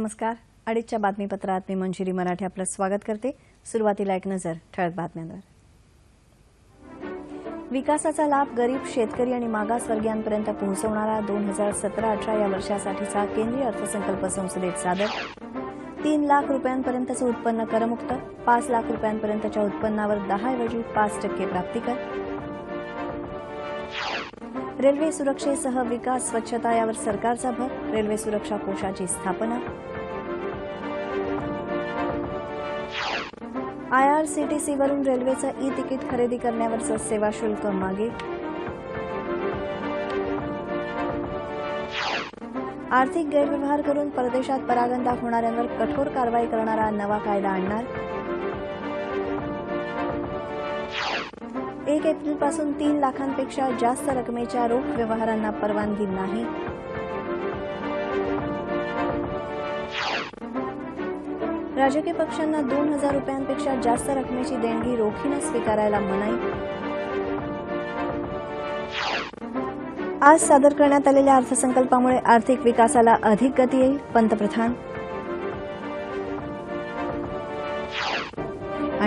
नमस्कार. अडीचच्या बातमीपत्रात मी मंजिरी मराठे आपलं स्वागत करते. सुरुवातीला एक नजर ठळक बातम्यांवर. विकासाचा लाभ गरीब शेतकरी आणि मागासवर्गीयांपर्यंत पोहोचवणारा दोन हजार सतरा अठरा या वर्षासाठीचा केंद्रीय अर्थसंकल्प संसदेत सादर. तीन लाख रुपयांपर्यंतचं उत्पन्न करमुक्त पाच लाख रुपयांपर्यंतच्या उत्पन्नावर दहाऐवजी पाच टक्के प्राप्तिकर रेल्वे सुरक्षेसह विकास स्वच्छता यावर सरकारचा भर रेल्वे सुरक्षा कोशाची स्थापना. आयआरसीटीसीवरून रेल्वेचं ई तिकीट खरेदी करण्यावरचं सेवा शुल्क मागे. आर्थिक गैरव्यवहार करून परदेशात परागंदा होणाऱ्यांवर कठोर कारवाई करणारा नवा कायदा आणणार. एक एप्रिलपासून तीन लाखांपेक्षा जास्त रकमेच्या रोख व्यवहारांना परवानगी नाही. राजकीय पक्षांना दोन हजार रुपयांपेक्षा जास्त रकमेची देणगी रोखीनं स्वीकारायला मनाई. आज सादर करण्यात आलेल्या अर्थसंकल्पामुळे आर्थिक विकासाला अधिक गती येईल पंतप्रधान.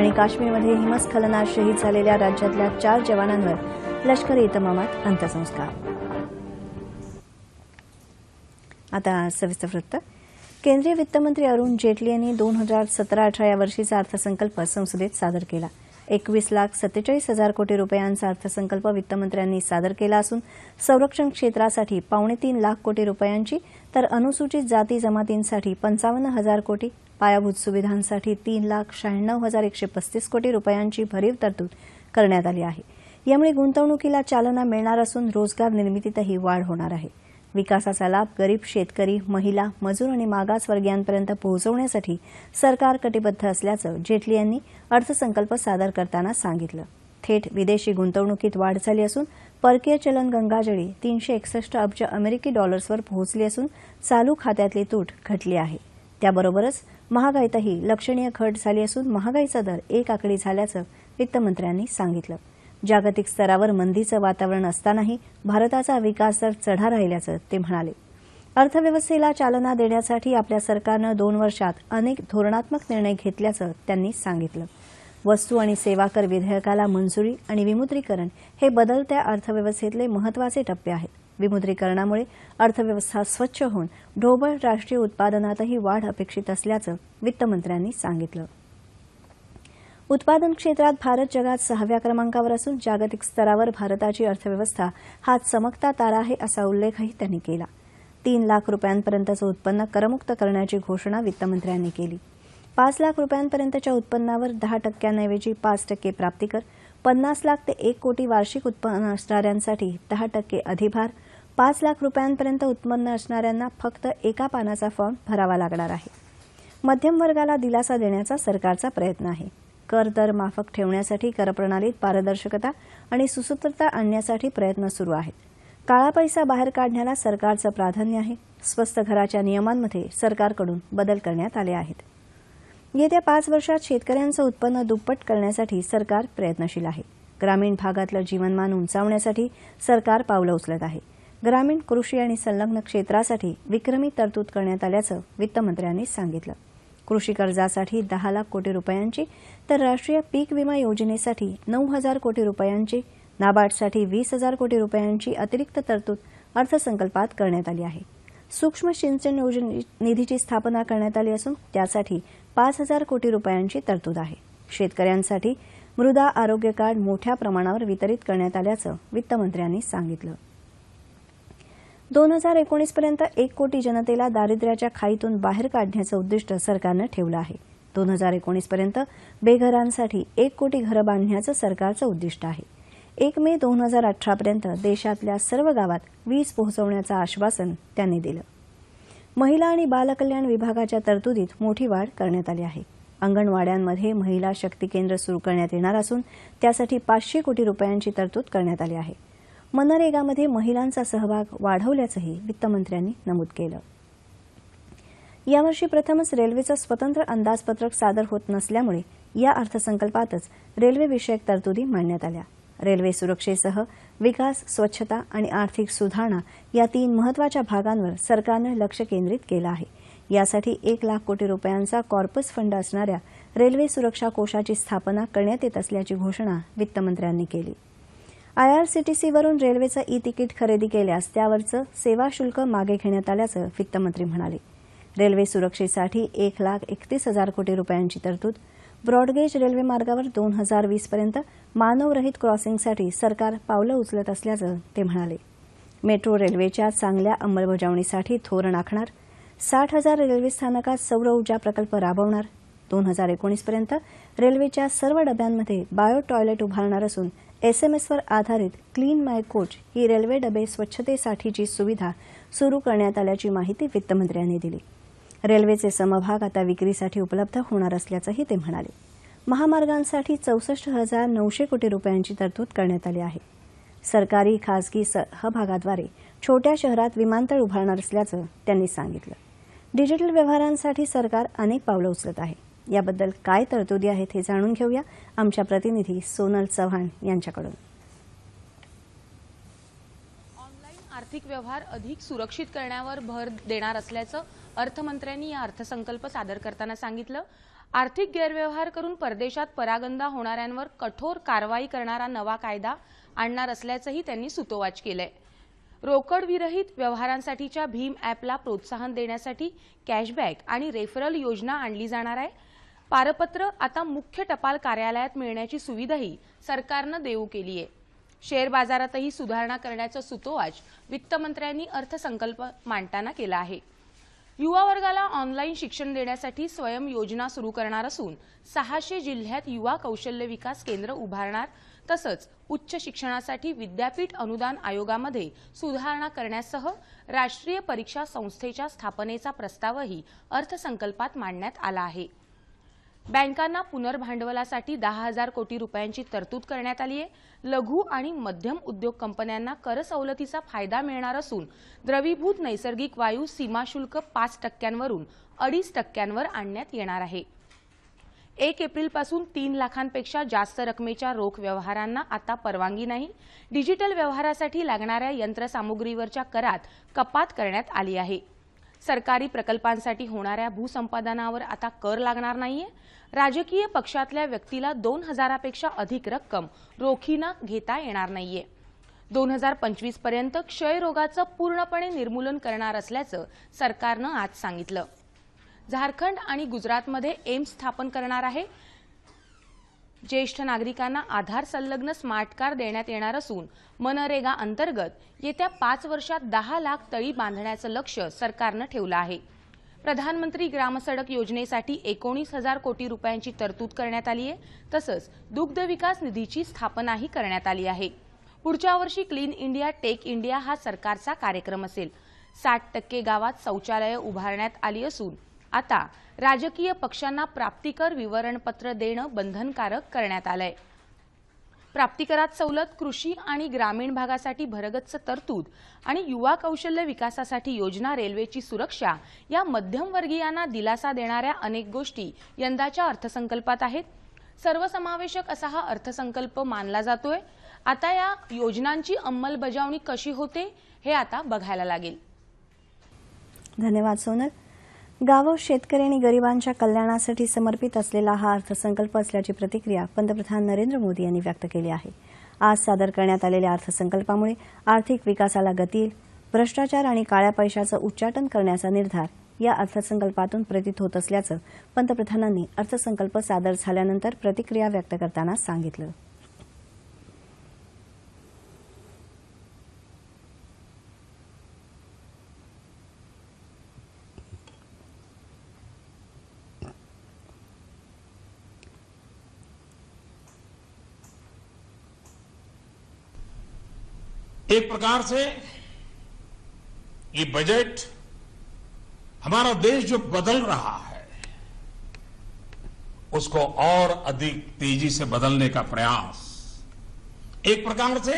आणि काश्मीरमध्ये हिमस्खलनात शहीद झालेल्या राज्यातल्या चार जवानांवर लष्करी इतमामात अंत्यसंस्कार. आता सविस्तर वृत्त. केंद्रीय वित्तमंत्री अरुण जेटली यांनी दोन हजार सतरा अठरा या वर्षीचा अर्थसंकल्प संसदेत सादर केला. एकवीस लाख सत्तेचाळीस हजार कोटी रुपयांचा अर्थसंकल्प वित्तमंत्र्यांनी सादर केला असून संरक्षण क्षेत्रासाठी पावणे तीन लाख कोटी रुपयांची तर अनुसूचित जाती जमातींसाठी पंचावन्न हजार कोटी पायाभूत सुविधांसाठी तीन लाख शहाण्णव हजार एकशे पस्तीस कोटी रुपयांची भरीव तरतूद करण्यात आली आहे. यामुळे गुंतवणुकीला चालना मिळणार असून रोजगार निर्मितीतही वाढ होणार आहे. विकासाचा लाभ गरीब शेतकरी महिला मजूर आणि मागासवर्गीयांपर्यंत पोहोचवण्यासाठी सरकार कटिबद्ध असल्याचं जेटली यांनी अर्थसंकल्प सादर करताना सांगितलं. थेट विदेशी गुंतवणुकीत वाढ झाली असून परकीय चलन गंगाजळी तीनशे एकसष्ट अब्ज अमेरिकी डॉलर्सवर पोहोचली असून चालू खात्यातली तूट घटली आहे. त्याबरोबरच महागाईतही लक्षणीय घट झाली असून महागाईचा दर एक आकडी झाल्याचं वित्तमंत्र्यांनी सांगितलं. जागतिक स्तरावर मंदीचं वातावरण असतानाही भारताचा विकास दर चढा राहिल्याचं ते म्हणाले. अर्थव्यवस्थेला चालना देण्यासाठी आपल्या सरकारनं दोन वर्षात अनेक धोरणात्मक निर्णय घेतल्याचं त्यांनी सांगितलं. वस्तू आणि सेवा कर विधेयकाला मंजुरी आणि विमुद्रीकरण हे बदलत्या अर्थव्यवस्थेतले महत्त्वाचे टप्पे आहेत. विमुद्रीकरणामुळे अर्थव्यवस्था स्वच्छ होऊन ढोबळ राष्ट्रीय उत्पादनातही वाढ अपेक्षित असल्याचं वित्तमंत्र्यांनी सांगितलं. उत्पादन क्षेत्रात भारत जगात सहाव्या क्रमांकावर असून जागतिक स्तरावर भारताची अर्थव्यवस्था हा चमकता तारा आहे असा उल्लेखही त्यांनी केला. तीन लाख रुपयांपर्यंतचं उत्पन्न करमुक्त करण्याची घोषणा वित्तमंत्र्यांनी केली. पाच लाख रुपयांपर्यंतच्या उत्पन्नावर दहा टक्क्यांऐवजी पाच टक्के प्राप्तिकर पन्नास लाख ते एक कोटी वार्षिक उत्पन्न असणाऱ्यांसाठी दहा टक्के अधिभार पाच लाख रुपयांपर्यंत उत्पन्न असणाऱ्यांना फक्त एका पानाचा फॉर्म भरावा लागणार आहे. मध्यम वर्गाला दिलासा देण्याचा सरकारचा प्रयत्न आहे. कर दर माफक ठेवण्यासाठी करप्रणालीत पारदर्शकता आणि सुसूत्रता आणण्यासाठी प्रयत्न सुरू आहेत. काळा पैसा बाहेर काढण्याला सरकारचं प्राधान्य आहे. स्वस्त घराच्या नियमांमध्ये सरकारकडून बदल करण्यात आले आहेत. येत्या पाच वर्षात शेतकऱ्यांचं उत्पन्न दुप्पट करण्यासाठी सरकार प्रयत्नशील आहे. ग्रामीण भागातलं जीवनमान उंचावण्यासाठी सरकार पावलं उचलत आहे. ग्रामीण कृषी आणि संलग्न क्षेत्रासाठी विक्रमी तरतूद करण्यात आल्याचं वित्तमंत्र्यांनी सांगितलं. कृषी कर्जासाठी दहा लाख कोटी रुपयांची तर राष्ट्रीय पीक विमा योजनेसाठी नऊ हजार कोटी रुपयांची नाबार्डसाठी वीस हजार कोटी रुपयांची अतिरिक्त तरतूद अर्थसंकल्पात करण्यात आली आहे. सूक्ष्म सिंचन योजने निधीची स्थापना करण्यात आली असून त्यासाठी पाच हजार कोटी रुपयांची तरतूद आहे. शेतकऱ्यांसाठी मृदा आरोग्य कार्ड मोठ्या प्रमाणावर वितरित करण्यात आल्याचं वित्तमंत्र्यांनी सांगितलं. दोन हजार एकोणीसपर्यंत एक कोटी जनतेला दारिद्र्याच्या खाईतून बाहेर काढण्याचं उद्दिष्ट सरकारनं ठेवलं आहे. दोन हजार एकोणीसपर्यंत बेघरांसाठी एक कोटी घरं बांधण्याचं सरकारचं उद्दिष्ट आहे. एक मे दोन हजार अठरापर्यंत देशातल्या सर्व गावात वीज पोहोचवण्याचं आश्वासन त्यांनी दिलं. महिला आणि बालकल्याण विभागाच्या तरतुदीत मोठी वाढ करण्यात आली आहे. अंगणवाड्यांमध्ये महिला शक्ती केंद्र सुरू करण्यात येणार असून त्यासाठी पाचशे कोटी रुपयांची तरतूद करण्यात आली आहे. मनरेगामध्ये महिलांचा सहभाग वाढवल्याचंही वित्तमंत्र्यांनी नमूद केलं. यावर्षी प्रथमच रेल्वेचं स्वतंत्र अंदाजपत्रक सादर होत नसल्यामुळे या अर्थसंकल्पातच रेल्वेविषयक तरतुदी मांडण्यात आल्या. रेल्वे सुरक्षेसह विकास स्वच्छता आणि आर्थिक सुधारणा या तीन महत्त्वाच्या भागांवर सरकारनं लक्ष केंद्रित केलं आहे. यासाठी एक लाख कोटी रुपयांचा कॉर्पस फंड असणाऱ्या रेल्वे सुरक्षा कोषाची स्थापना करण्यात येत असल्याची घोषणा वित्तमंत्र्यांनी केली. आयआरसीटीसीवरून रेल्वेचं ई तिकीट खरेदी केल्यास त्यावरचं सेवा शुल्क मागे घेण्यात आल्याचं वित्तमंत्री म्हणाले. रेल्वे सुरक्षेसाठी एक लाख एकतीस हजार कोटी रुपयांची तरतूद ब्रॉडगेज रेल्वे मार्गावर दोन हजार वीसपर्यंत मानवरहित क्रॉसिंगसाठी सरकार पावलं उचलत असल्याचं ते म्हणाले. मेट्रो रेल्वेच्या चांगल्या अंमलबजावणीसाठी धोरण आखणार साठ हजार रेल्वे स्थानकात सौर ऊर्जा प्रकल्प राबवणार दोन हजार एकोणीसपर्यंत रेल्वेच्या सर्व डब्यांमध्ये बायो टॉयलेट उभारणार असून एसएमएसवर आधारित क्लीन माय कोच ही रेल्वे डबे स्वच्छतेसाठीची सुविधा सुरू करण्यात आल्याची माहिती वित्तमंत्र्यांनी दिली. रेल्वेचे समभाग आता विक्रीसाठी उपलब्ध होणार असल्याचंही ते म्हणाले. महामार्गांसाठी चौसष्ट हजार नऊशे कोटी रुपयांची तरतूद करण्यात आली आहे. सरकारी खासगी सहभागाद्वारे छोट्या शहरात विमानतळ उभारणार असल्याचं त्यांनी सांगितलं. डिजिटल व्यवहारांसाठी सरकार अनेक पावलं उचलत आहे. याबद्दल काय तरतुदी आहेत हे जाणून घेऊया. आमच्या प्रतिनिधी सोनल चव्हाण यांच्याकडून. ऑनलाईन आर्थिक व्यवहार अधिक सुरक्षित करण्यावर भर देणार असल्याचं अर्थमंत्र्यांनी या अर्थसंकल्प सादर करताना सांगितलं. आर्थिक गैरव्यवहार करून परदेशात परागंदा होणाऱ्यांवर कठोर कारवाई करणारा नवा कायदा आणणार असल्याचंही त्यांनी सुतोवाच केलंय. रोकडविरहित व्यवहारांसाठीच्या भीम ॲपला प्रोत्साहन देण्यासाठी कॅशबॅक आणि रेफरल योजना आणली जाणार आहे. पारपत्र आता मुख्य टपाल कार्यालयात मिळण्याची सुविधाही सरकारनं देऊ केली आहे. शेअर बाजारातही सुधारणा करण्याचं सुतोवाच वित्तमंत्र्यांनी अर्थसंकल्प मांडताना केला आहे. युवा वर्गाला ऑनलाईन शिक्षण देण्यासाठी स्वयं योजना सुरू करणार असून सहाशे जिल्ह्यात युवा कौशल्य विकास केंद्र उभारणार तसंच उच्च शिक्षणासाठी विद्यापीठ अनुदान आयोगामध्ये सुधारणा करण्यासह राष्ट्रीय परीक्षा संस्थेच्या स्थापनेचा प्रस्तावही अर्थसंकल्पात मांडण्यात आला आहे. बँकांना पुनर्भांडवलासाठी दहा हजार कोटी रुपयांची तरतूद करण्यात आली आहे. लघु आणि मध्यम उद्योग कंपन्यांना कर सवलतीचा फायदा मिळणार असून द्रवीभूत नैसर्गिक वायू सीमाशुल्क पाच टक्क्यांवरून अडीच टक्क्यांवर आणण्यात येणार आहे. एक एप्रिलपासून तीन लाखांपेक्षा जास्त रकमेच्या रोख व्यवहारांना आता परवानगी नाही. डिजिटल व्यवहारासाठी लागणाऱ्या यंत्रसामुग्रीवरच्या करात कपात करण्यात आली आहे. सरकारी प्रकल्पांसाठी होणाऱ्या भूसंपादनावर आता कर लागणार नाहीये. राजकीय पक्षातल्या व्यक्तीला दोन हजारापेक्षा अधिक रक्कम रोखीनं घेता येणार नाहीये. दोन हजार पंचवीसपर्यंत क्षयरोगाचं पूर्णपणे निर्मूलन करणार असल्याचं सरकारनं आज सांगितलं. झारखंड आणि गुजरातमध्ये एम्स स्थापन करणार आहे. ज्येष्ठ नागरिकांना आधार संलग्न स्मार्ट कार्ड देण्यात येणार असून मनरेगा अंतर्गत येत्या पाच वर्षात दहा लाख तळी बांधण्याचं लक्ष सरकारनं ठेवलं आहे. प्रधानमंत्री ग्रामसडक योजनेसाठी एकोणीस हजार कोटी रुपयांची तरतूद करण्यात आली आहे तसंच दुग्ध विकास निधीची स्थापनाही करण्यात आली आहे. पुढच्या वर्षी क्लीन इंडिया टेक इंडिया हा सरकारचा कार्यक्रम असेल. साठ टक्के गावात शौचालयं उभारण्यात आली असून आता राजकीय पक्षांना प्राप्तिकर विवरणपत्र देणं बंधनकारक करण्यात आलंय. प्राप्तिकरात सवलत कृषी आणि ग्रामीण भागासाठी भरगच्च तरतूद आणि युवा कौशल्य विकासासाठी योजना रेल्वेची सुरक्षा या मध्यमवर्गीयांना दिलासा देणाऱ्या अनेक गोष्टी यंदाच्या अर्थसंकल्पात आहेत. सर्वसमावेशक असा हा अर्थसंकल्प मानला जातोय. आता या योजनांची अंमलबजावणी कशी होते हे आता बघायला लागेल. धन्यवाद सोनल. गावं शेतकरी आणि गरिबांच्या कल्याणासाठी समर्पित असलेला हा अर्थसंकल्प असल्याची प्रतिक्रिया पंतप्रधान नरेंद्र मोदी यांनी व्यक्त केली आहे. आज सादर करण्यात आलेल्या अर्थसंकल्पामुळे आर्थिक विकासाला गती येईल भ्रष्टाचार आणि काळ्या पैशाचं उच्चाटन करण्याचा निर्धार या अर्थसंकल्पातून प्रतीत होत असल्याचं पंतप्रधानांनी अर्थसंकल्प सादर झाल्यानंतर प्रतिक्रिया व्यक्त करताना सांगितलं. एक प्रकार से ये बजट हमारा देश जो बदल रहा है, उसको और अधिक तेज़ी से बदलने का प्रयास, एक प्रकार से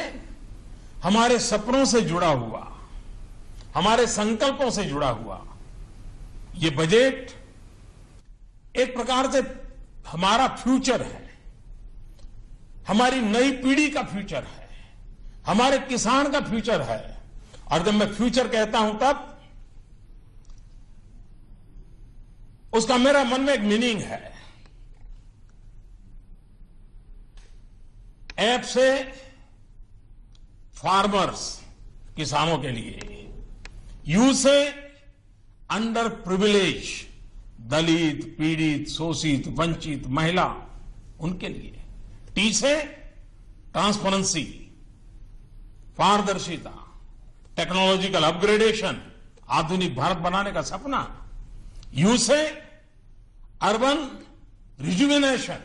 हमारे सपनों से जुड़ा हुआ, हमारे संकल्पों से जुड़ा हुआ, ये बजट एक प्रकार से हमारा फ्यूचर है, हमारी नई पीढ़ी का फ्यूचर है। हमारे किसान का फ्यूचर है। और जब मैं फ्यूचर कहता हूँ तब, उसका मेरा मन में एक मीनिंग है। ऐप से फार्मर्स किसानों के लिए, यू से अंडर प्रिविलेज दलित, पीड़ित, शोषित, वंचित महिला, उनके लिए, टी से ट्रांसपेरेंसी। पारदर्शिता टेक्नोलॉजिकल अपग्रेडेशन आधुनिक भारत बनाने का सपना, यू से अर्बन रिजुविनेशन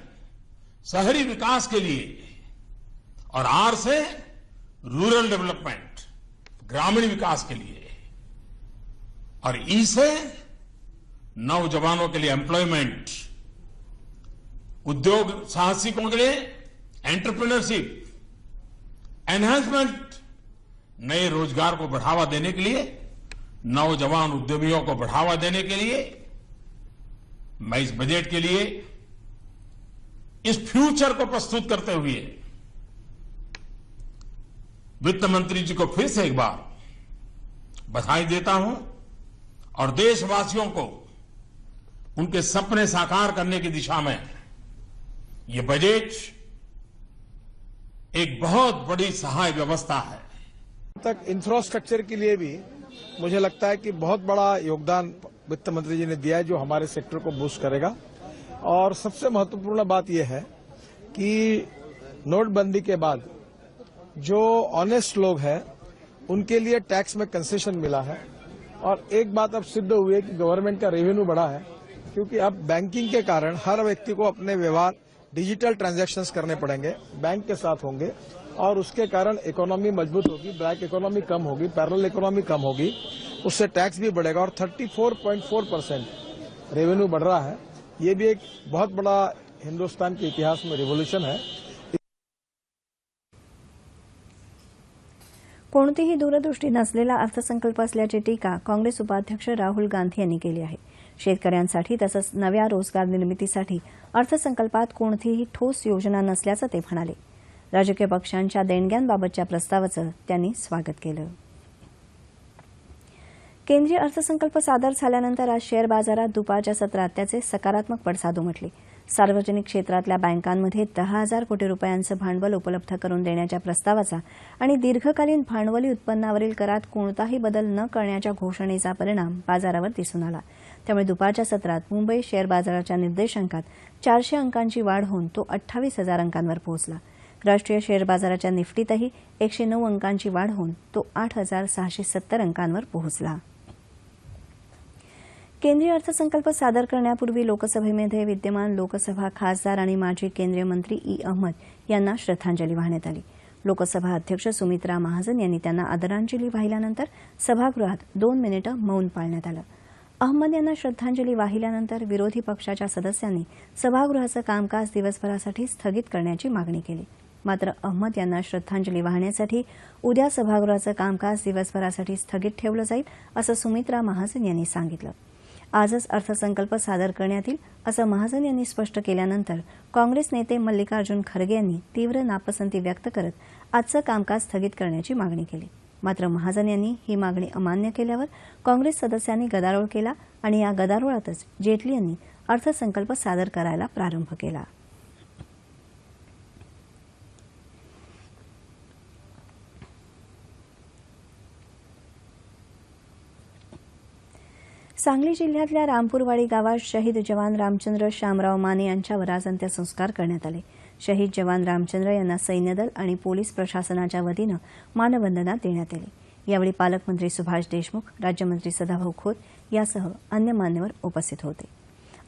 शहरी विकास के लिए, और आर से रूरल डेवलपमेंट ग्रामीण विकास के लिए, और ई से नौजवानों के लिए एम्प्लॉयमेंट उद्योग, साहसिकों के लिए एंटरप्रेन्योरशिप एनहेंसमेंट नए रोज़गार को बढ़ावा देने के लिए, नौजवान उद्यमियों को बढ़ावा देने के लिए, मैं इस बजट के लिए इस फ्यूचर को प्रस्तुत करते हुए वित्त मंत्री जी को फिर से एक बार बधाई देता हूँ और देशवासियों को उनके सपने साकार करने की दिशा में ये बजट एक बहुत बड़ी सहाय व्यवस्था है। तक इंफ्रास्ट्रक्चर के लिए भी मुझे लगता है कि बहुत बड़ा योगदान वित्त मंत्री जी ने दिया है जो हमारे सेक्टर को बूस्ट करेगा। और सबसे महत्वपूर्ण बात यह है कि नोटबंदी के बाद जो ऑनेस्ट लोग हैं, उनके लिए टैक्स में कंसेशन मिला है। और एक बात अब सिद्ध हुई है कि गवर्नमेंट का रेवेन्यू बढ़ा है, क्योंकि अब बैंकिंग के कारण हर व्यक्ति को अपने व्यवहार डिजिटल ट्रांजैक्शंस करने पड़ेंगे। बैंक के साथ होंगे। और उसके कारण इकोनॉमी मज़बूत होगी ब्लैक इकोनॉमी कम होगी पैरल इकोनॉमी कम होगी, उससे टैक्स भी बढ़ेगा और 34.4 परसेंट रेवेन्यू बढ़ रहा है। ये भी एक बहुत बड़ा हिंदुस्तान के इतिहास में रिवोल्यूशन है। कोणतीही दूरदृष्टी नसलेला अर्थसंकल्प असल्याची टीका काँग्रेस उपाध्यक्ष राहुल गांधी यांनी केली आहे. शेतकऱ्यांसाठी तसंच नव्या रोज़गार निर्मितीसाठी अर्थसंकल्पात कोणतीही ठोस योजना नसल्याचं ते म्हणाले. राजकीय पक्षांच्या देणग्यांबाबतच्या प्रस्तावाचं त्यांनी स्वागत केलं. केंद्रीय अर्थसंकल्प सादर झाल्यानंतर आज शेअर बाजारात दुपारच्या सत्रात त्याचे सकारात्मक पडसाद उमटले सार्वजनिक क्षेत्रातल्या बँकांमध्ये दहा हजार कोटी रुपयांचं भांडवल उपलब्ध करून देण्याच्या प्रस्तावाचा आणि दीर्घकालीन भांडवली उत्पन्नावरील करात कोणताही बदल न करण्याच्या घोषणेचा परिणाम बाजारावर दिसून आला. त्यामुळे दुपारच्या सत्रात मुंबई शेअर बाजाराच्या निर्देशांकात चारशे अंकांची वाढ होऊन तो अठ्ठावीस हजार अंकांवर पोहोचला. राष्ट्रीय शेअर बाजाराच्या निफ्टीतही एकशे नऊ अंकांची वाढ होऊन तो आठ हजार सहाशे सत्तर अंकांवर पोहोचला. केंद्रीय अर्थसंकल्प सादर करण्यापूर्वी लोकसभेमध्ये विद्यमान लोकसभा खासदार आणि माजी केंद्रीय मंत्री ई अहमद यांना श्रद्धांजली वाहण्यात आली. लोकसभा अध्यक्ष सुमित्रा महाजन यांनी त्यांना आदरांजली वाहिल्यानंतर सभागृहात दोन मिनिटं मौन पाळण्यात आलं. अहमद यांना श्रद्धांजली वाहिल्यानंतर विरोधी पक्षाच्या सदस्यांनी सभागृहाचं कामकाज दिवसभरासाठी स्थगित करण्याची मागणी केली. मात्र अहमद यांना श्रद्धांजली वाहण्यासाठी उद्या सभागृहाचं कामकाज दिवसभरासाठी स्थगित ठेवलं जाईल असं सुमित्रा महाजन यांनी सांगितलं. आजच अर्थसंकल्प सादर करण्यात येईल असं महाजन यांनी स्पष्ट केल्यानंतर काँग्रेस नेते मल्लिकार्जुन खरगे यांनी तीव्र नापसंती व्यक्त करत आजचं कामकाज स्थगित करण्याची मागणी केली. मात्र महाजन यांनी ही मागणी अमान्य केल्यावर काँग्रेस सदस्यांनी गदारोळ केला आणि या गदारोळातच जेटली यांनी अर्थसंकल्प सादर करायला प्रारंभ केला. सांगली जिल्ह्यातल्या रामपूरवाडी गावात शहीद जवान रामचंद्र शामराव माने यांच्यावर आज अंत्यसंस्कार करण्यात आले. शहीद जवान रामचंद्र यांना सैन्यदल आणि पोलीस प्रशासनाच्या वतीनं मानवंदना देण्यात आली. यावेळी पालकमंत्री सुभाष देशमुख राज्यमंत्री सदाभाऊ खोत यासह अन्य मान्यवर उपस्थित होते.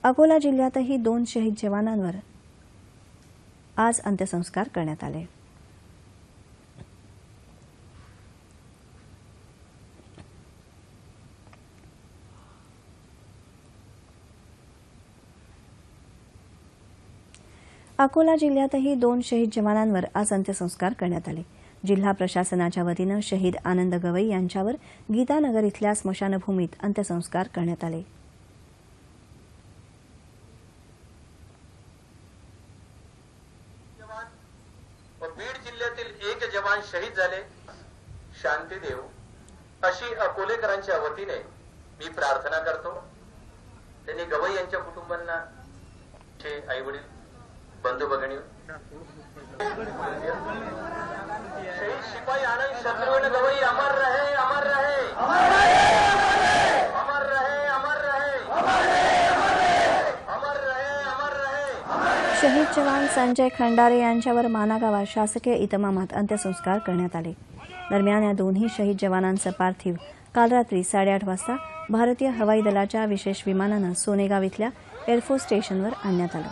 अकोला जिल्ह्यातही दोन शहीद जवानांवर आज अंत्यसंस्कार करण्यात आले. अकोला जिल्ह्यातही दोन शहीद जवानांवर आज अंत्यसंस्कार करण्यात आले. जिल्हा प्रशासनाच्या वतीनं शहीद आनंद गवई यांच्यावर गीतानगर इथल्या स्मशानभूमीत अंत्यसंस्कार करण्यात आले. बीड जिल्ह्यातील एक जवान शहीद झाले. शांती देव अशी अकोलेकरांच्या वतीने मी प्रार्थना करतो. त्यांनी गवई यांच्या कुटुंबांना आई वडील शहीद जवान संजय खंडारे यांच्यावर माना गावात शासकीय इतमामात अंत्यसंस्कार करण्यात आले. दरम्यान या दोन्ही शहीद जवानांचं पार्थिव काल रात्री साडेआठ वाजता भारतीय हवाई दलाच्या विशेष विमानानं सोनेगाव इथल्या एअरफोर्स स्टेशनवर आणण्यात आलं.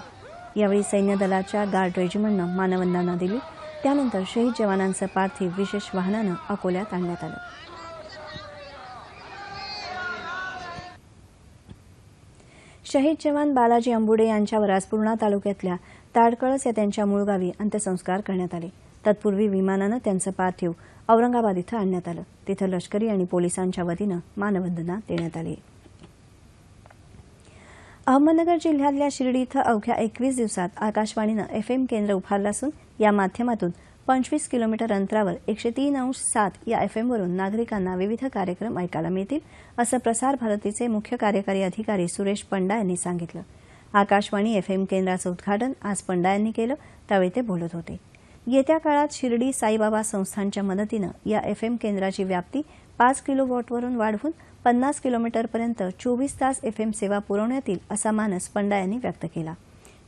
यावेळी सैन्य दलाच्या गार्ड रेजिमेंटनं मानवंदना दिली. त्यानंतर शहीद जवानांचं पार्थिव विशेष वाहनानं अकोल्यात आणण्यात आलं. शहीद जवान बालाजी अंबुडे यांच्यावर आज पूर्णा तालुक्यातल्या ताडकळस या त्यांच्या मूळ गावी अंत्यसंस्कार करण्यात आले. तत्पूर्वी विमानानं त्यांचं पार्थिव औरंगाबाद इथं आणण्यात आलं. तिथं लष्करी आणि पोलिसांच्या वतीनं मानवंदना देण्यात आली. अहमदनगर जिल्ह्यातल्या शिर्डी इथं अवघ्या एकवीस दिवसात आकाशवाणीनं एफएम केंद्र उभारलं असून या माध्यमातून पंचवीस किलोमीटर अंतरावर एकशे तीन अंश सात या एफएमवरून नागरिकांना विविध कार्यक्रम ऐकायला मिळतील असं प्रसार भारतीचे मुख्य कार्यकारी अधिकारी सुरेश पंडा यांनी सांगितलं. आकाशवाणी एफएम केंद्राचं उद्घाटन आज पंडा यांनी केलं त्यावेळी ते बोलत होते. येत्या काळात शिर्डी साईबाबा संस्थांच्या मदतीनं या एफएम केंद्राची व्याप्ती पाच किलो वॉटवरून वाढवून पन्नास किलोमीटरपर्यंत चोवीस तास एफएम सेवा पुरवण्यात येईल असा मानस पंडा यांनी व्यक्त केला.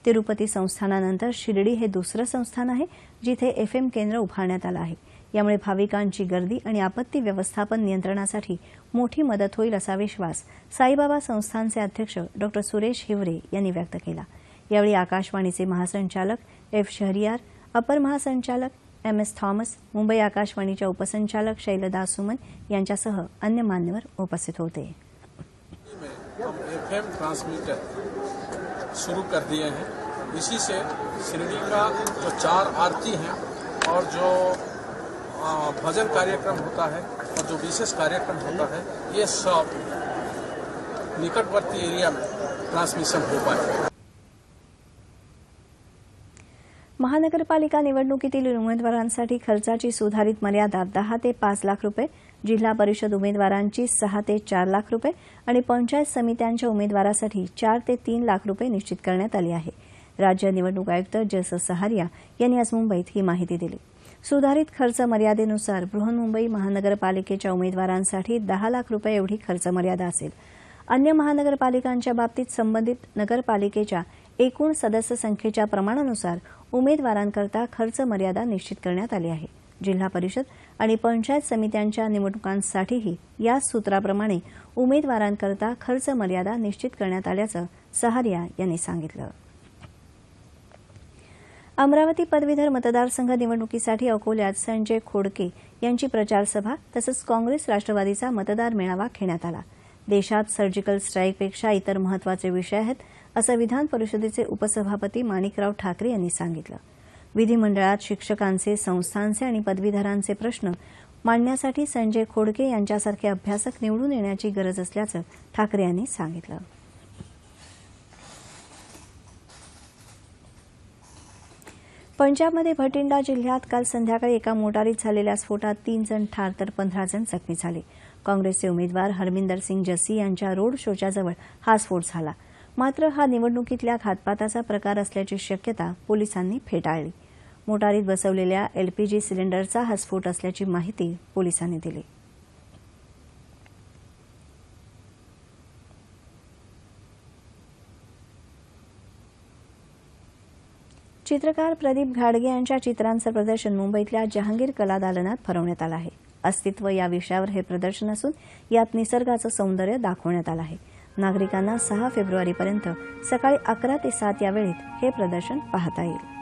तिरुपती संस्थानानंतर शिर्डी हे दुसरं संस्थान आहे जिथे एफएम केंद्र उभारण्यात आलं आहे. यामुळे भाविकांची गर्दी आणि आपत्ती व्यवस्थापन नियंत्रणासाठी मोठी मदत होईल असा विश्वास साईबाबा संस्थानचे अध्यक्ष डॉ. सुरेश हिवरे यांनी व्यक्त केला. यावेळी आकाशवाणीचे महासंचालक एफ. शहरियार अपर महासंचालक एम. एस. थॉमस मुंबई आकाशवाणीच्या उपसंचालक शैलदा सुमन यांच्यासह अन्य मान्यवर उपस्थित होते. शुरू कर दिए हैं। इसी से शिरडी का जो चार आरती हैं और जो भजन कार्यक्रम होता है और जो विशेष कार्यक्रम होता है, ये सब निकटवर्ती एरिया में ट्रांसमिशन हो पाए। महानगरपालिका निवडणुकीतील उमेदवारांसाठी खर्चाची सुधारित मर्यादा दहा ते पाच लाख रुपये जिल्हा परिषद उमेदवारांची सहा ते चार लाख रुपये आणि पंचायत समित्यांच्या उमेदवारासाठी चार ते तीन लाख रुपये निश्चित करण्यात आली आहे. राज्य निवडणूक आयुक्त जस सहारिया यांनी आज मुंबईत ही माहिती दिली. सुधारित खर्च मर्यादेनुसार बृहन्मुंबई महानगरपालिकेच्या उमेदवारांसाठी दहा लाख रुपये एवढी खर्च मर्यादा असेल. अन्य महानगरपालिकांच्या बाबतीत संबंधित नगरपालिकेच्या एकूण सदस्य संख्येच्या प्रमाणानुसार उमेदवारांकरता खर्च मर्यादा निश्चित करण्यात आली आहे. जिल्हा परिषद आणि पंचायत समित्यांच्या निवडणुकांसाठीही याच सूत्राप्रमाणे उमेदवारांकरता खर्च मर्यादा निश्चित करण्यात आल्याचं सहारिया यांनी सांगितलं. अमरावती पदवीधर मतदारसंघ निवडणुकीसाठी अकोल्यात संजय खोडके यांची प्रचारसभा तसंच काँग्रेस राष्ट्रवादीचा मतदार मेळावा घेण्यात आला. देशात सर्जिकल स्ट्राईकपेक्षा इतर महत्त्वाचे विषय आहेत असं विधान परिषदेचे उपसभापती माणिकराव ठाकरे यांनी सांगितलं. विधिमंडळात शिक्षकांचे संस्थांचे आणि पदवीधरांचे प्रश्न मांडण्यासाठी संजय खोडके यांच्यासारखे अभ्यासक निवडून येण्याची गरज असल्याचं ठाकरे यांनी सांगितलं. पंजाबमध्ये भटिंडा जिल्ह्यात काल संध्याकाळी एका मोटारीत झालेल्या स्फोटात तीन जण ठार तर पंधरा जण जखमी झाले. काँग्रेसचे उमेदवार हरमिंदर सिंग जस्सी यांच्या रोड शोच्या जवळ हा स्फोट झाला. मात्र हा निवडणुकीतल्या घातपाताचा प्रकार असल्याची शक्यता पोलिसांनी फेटाळली. मोटारीत बसवलेल्या एलपीजी सिलेंडरचा हा स्फोट असल्याची माहिती पोलिसांनी दिली. चित्रकार प्रदीप घाडगे यांच्या चित्रांचं प्रदर्शन मुंबईतल्या जहांगीर कला दालनात भरवण्यात आलं आहे. अस्तित्व या विषयावर हे प्रदर्शन असून यात निसर्गाचं सौंदर्य दाखवण्यात आलं आहे. नागरिकांना सहा फेब्रुवारीपर्यंत सकाळी अकरा ते सात या वेळेत हे प्रदर्शन पाहता येईल.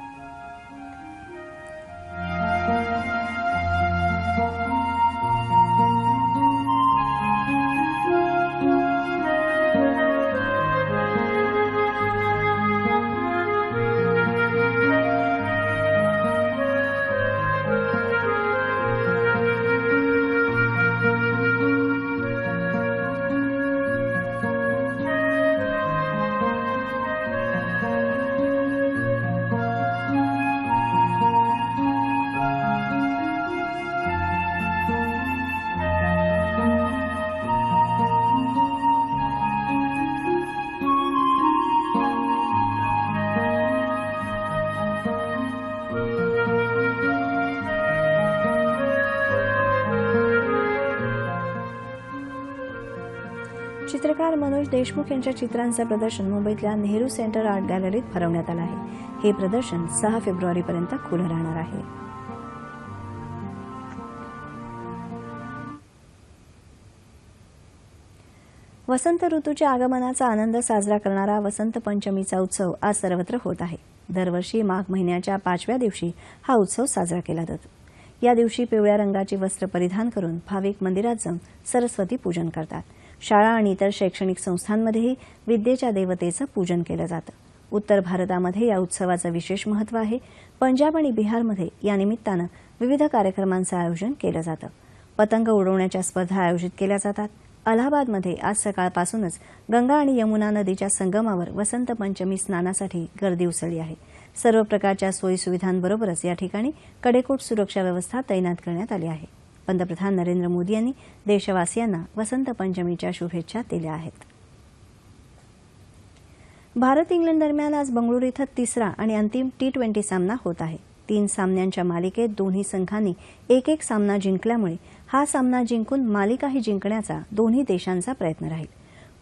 मनोज देशमुख यांच्या चित्रांचं प्रदर्शन मुंबईतल्या नेहरू सेंटर आर्ट गॅलरीत भरवण्यात आलं आहे. हे प्रदर्शन सहा फेब्रुवारीपर्यंत खुलं राहणार आहे. वसंत ऋतूच्या आगमनाचा आनंद साजरा करणारा वसंत पंचमीचा उत्सव आज सर्वत्र होत आहे. दरवर्षी माघ महिन्याच्या पाचव्या दिवशी हा उत्सव साजरा केला जातो. या दिवशी पिवळ्या रंगाची वस्त्र परिधान करून भाविक मंदिरात जाऊन सरस्वती पूजन करतात. शाळा आणि इतर शैक्षणिक संस्थांमध्येही विद्येच्या देवतेचं पूजन केलं जातं. उत्तर भारतामध्ये या उत्सवाचं विशेष महत्त्व आहे. पंजाब आणि बिहारमध्ये या निमित्तानं विविध कार्यक्रमांचं आयोजन केलं जातं. पतंग उडवण्याच्या स्पर्धा आयोजित केल्या जातात. अलाहाबादमध्ये आज सकाळपासूनच गंगा आणि यमुना नदीच्या संगमावर वसंत पंचमी स्नानासाठी गर्दी उसळली आहे. सर्व प्रकारच्या सोयीसुविधांबरोबरच या ठिकाणी कडेकोट सुरक्षा व्यवस्था तैनात करण्यात आली आहे. पंतप्रधान नरेंद्र मोदी यांनी देशवासियांना वसंत पंचमीच्या शुभेच्छा दिल्या आहेत. भारत इंग्लंड दरम्यान आज बंगळुरू इथं तिसरा आणि अंतिम टी ट्वेंटी सामना होत आहे. तीन सामन्यांच्या मालिकेत दोन्ही संघांनी एक एक सामना जिंकल्यामुळे हा सामना जिंकून मालिकाही जिंकण्याचा दोन्ही देशांचा प्रयत्न राहील.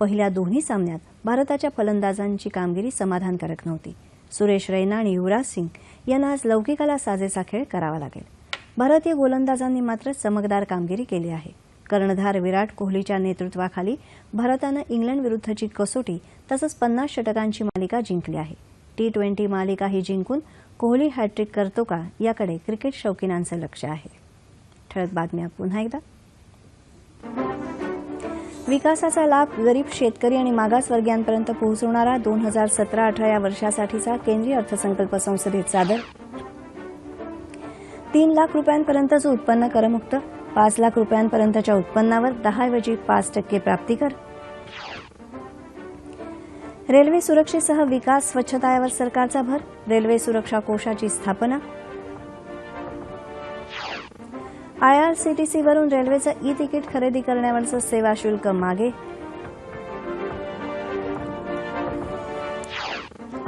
पहिल्या दोन्ही सामन्यात भारताच्या फलंदाजांची कामगिरी समाधानकारक नव्हती. सुरेश रैना आणि युवराज सिंग यांना आज लौकिकाला साजेसा खेळ करावा लागेल. भारतीय गोलंदाजांनी मात्र चमकदार कामगिरी केली आहे. कर्णधार विराट कोहलीच्या नेतृत्वाखाली भारतानं इंग्लंड विरुद्धची कसोटी तसंच पन्नास षटकांची मालिका जिंकली आहे. टी ट्वेंटी मालिका ही जिंकून कोहली हॅट्रिक करतो का याकडे क्रिकेट शौकीनांचं लक्ष आहे. ठळक बातम्या पुन्हा एकदा. विकासाचा लाभ गरीब शेतकरी आणि मागासवर्गीयांपर्यंत पोहोचवणारा दोन हजार सतरा अठरा या वर्षासाठीचा केंद्रीय अर्थसंकल्प संसदेत सादर तीन लाख रुपयांपर्यंतचं उत्पन्न करमुक्त पाच लाख रुपयांपर्यंतच्या उत्पन्नावर दहाऐवजी पाच टक्के प्राप्तिकर रेल्वे सुरक्षेसह विकास स्वच्छता यावर सरकारचा भर रेल्वे सुरक्षा कोशाची स्थापना. आयआरसीटीसीवरून रेल्वेचं ई तिकीट खरेदी करण्यावरचं सेवा शुल्क मागे.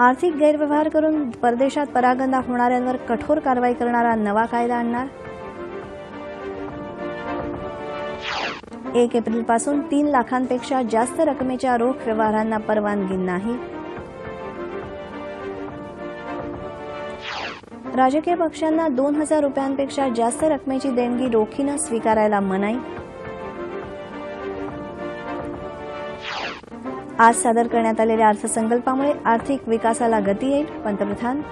आर्थिक गैरव्यवहार करून परदेशात परागंदा होणाऱ्यांवर कठोर कारवाई करणारा नवा कायदा आणणार? एक एप्रिलपासून तीन लाखांपेक्षा जास्त रकमेच्या रोख व्यवहारांना परवानगी नाही. राजकीय पक्षांना दोन हजार रुपयांपेक्षा जास्त रकमेची देणगी रोखीनं स्वीकारायला मनाई. आज सादर करण्यात आलेल्या अर्थसंकल्पामुळे आर्थिक विकासाला गती येईल. पंतप्रधान.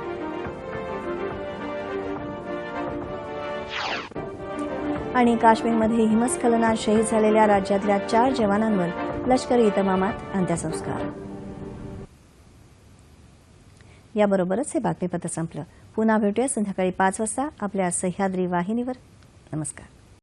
आणि काश्मीरमध्ये हिमस्खलनात शहीद झालेल्या राज्यातल्या चार जवानांवर लष्करी इतमामात अंत्यसंस्कार. याबरोबरच हे बातमीपत्र संपलं. पुन्हा भेटूया संध्याकाळी पाच वाजता आपल्या सह्याद्री वाहिनीवर. नमस्कार.